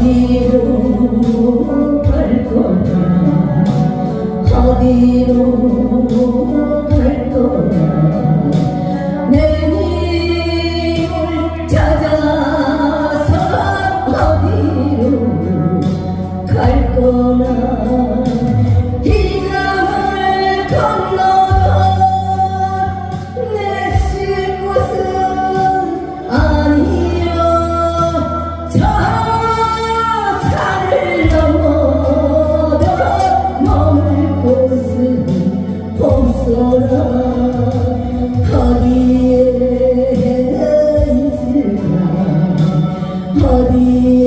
어디로 갈 거냐 어디로 갈 거냐 내 길을 찾아서 어디로 갈 거냐 어디에 내가 있을까 어디